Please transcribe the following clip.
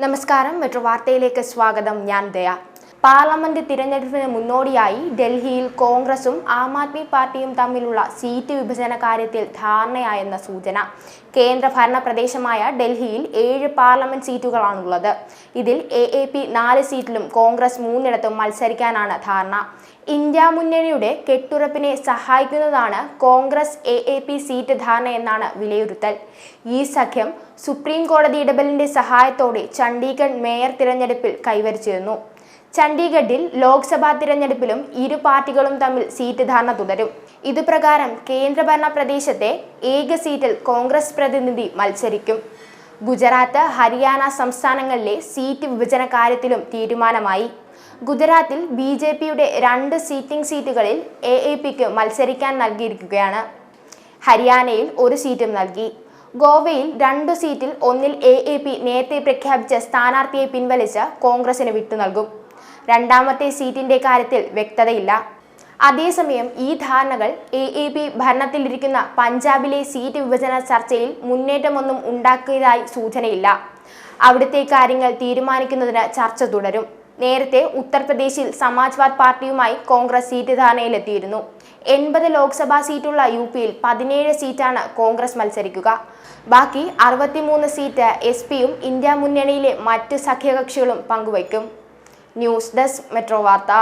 നമസ്കാരം. മെട്രോ വാർത്തയിലേക്ക് സ്വാഗതം. ഞാൻ ദയ. പാർലമെന്റ് തിരഞ്ഞെടുപ്പിന് മുന്നോടിയായി ഡൽഹിയിൽ കോൺഗ്രസും ആം ആദ്മി പാർട്ടിയും തമ്മിലുള്ള സീറ്റ് വിഭജന കാര്യത്തിൽ ധാരണയായെന്ന സൂചന. കേന്ദ്ര ഭരണ പ്രദേശമായ ഡൽഹിയിൽ ഏഴ് പാർലമെന്റ് സീറ്റുകളാണുള്ളത്. ഇതിൽ എ എ പി നാല് സീറ്റിലും കോൺഗ്രസ് മൂന്നിടത്തും മത്സരിക്കാനാണ് ധാരണ. ഇന്ത്യ മുന്നണിയുടെ കെട്ടുറപ്പിനെ സഹായിക്കുന്നതാണ് Congress A A P seat ധാരണ എന്നാണ് വിലയിരുത്തൽ. ഈ സഖ്യം സുപ്രീം കോടതി ഇടപെടലിന്റെ സഹായത്തോടെ ചണ്ഡീഗഡ് മേയർ തിരഞ്ഞെടുപ്പിൽ കൈവരിച്ചിരുന്നു. ചണ്ഡീഗഡിൽ ലോക്സഭാ തിരഞ്ഞെടുപ്പിലും ഇരു പാർട്ടികളും തമ്മിൽ സീറ്റ് ധാരണ തുടരും. ഇതുപ്രകാരം കേന്ദ്രഭരണ പ്രദേശത്തെ ഏക സീറ്റിൽ കോൺഗ്രസ് പ്രതിനിധി മത്സരിക്കും. ഗുജറാത്ത് ഹരിയാന സംസ്ഥാനങ്ങളിലെ സീറ്റ് വിഭജന കാര്യത്തിലും തീരുമാനമായി. ഗുജറാത്തിൽ ബി ജെ പിയുടെ രണ്ട് സീറ്റിംഗ് സീറ്റുകളിൽ എ എ പിക്ക് മത്സരിക്കാൻ നൽകിയിരിക്കുകയാണ്. ഹരിയാനയിൽ ഒരു സീറ്റും നൽകി. ഗോവയിൽ രണ്ടു സീറ്റിൽ ഒന്നിൽ എ എ പി നേരത്തെ പ്രഖ്യാപിച്ച സ്ഥാനാർത്ഥിയെ പിൻവലിച്ച് കോൺഗ്രസിന് വിട്ടു നൽകും രണ്ടാമത്തെ സീറ്റിന്റെ കാര്യത്തിൽ വ്യക്തതയില്ല. അതേസമയം ഈ ധാരണകൾ എ എ പി ഭരണത്തിലിരിക്കുന്ന പഞ്ചാബിലെ സീറ്റ് വിഭജന ചർച്ചയിൽ മുന്നേറ്റമൊന്നും ഉണ്ടാക്കിയതായി സൂചനയില്ല. അവിടുത്തെ കാര്യങ്ങൾ തീരുമാനിക്കുന്നതിന് ചർച്ച തുടരും. നേരത്തെ ഉത്തർപ്രദേശിൽ സമാജ്വാദ് പാർട്ടിയുമായി കോൺഗ്രസ് സീറ്റ് ധാരണയിലെത്തിയിരുന്നു. എൺപത് ലോക്സഭാ സീറ്റുള്ള യു പിയിൽ പതിനേഴ് സീറ്റാണ് കോൺഗ്രസ് മത്സരിക്കുക. ബാക്കി അറുപത്തിമൂന്ന് സീറ്റ് എസ് പിയും ഇന്ത്യ മുന്നണിയിലെ മറ്റ് സഖ്യകക്ഷികളും പങ്കുവയ്ക്കും. ന്യൂസ് ഡെസ്ക് മെട്രോ വാർത്ത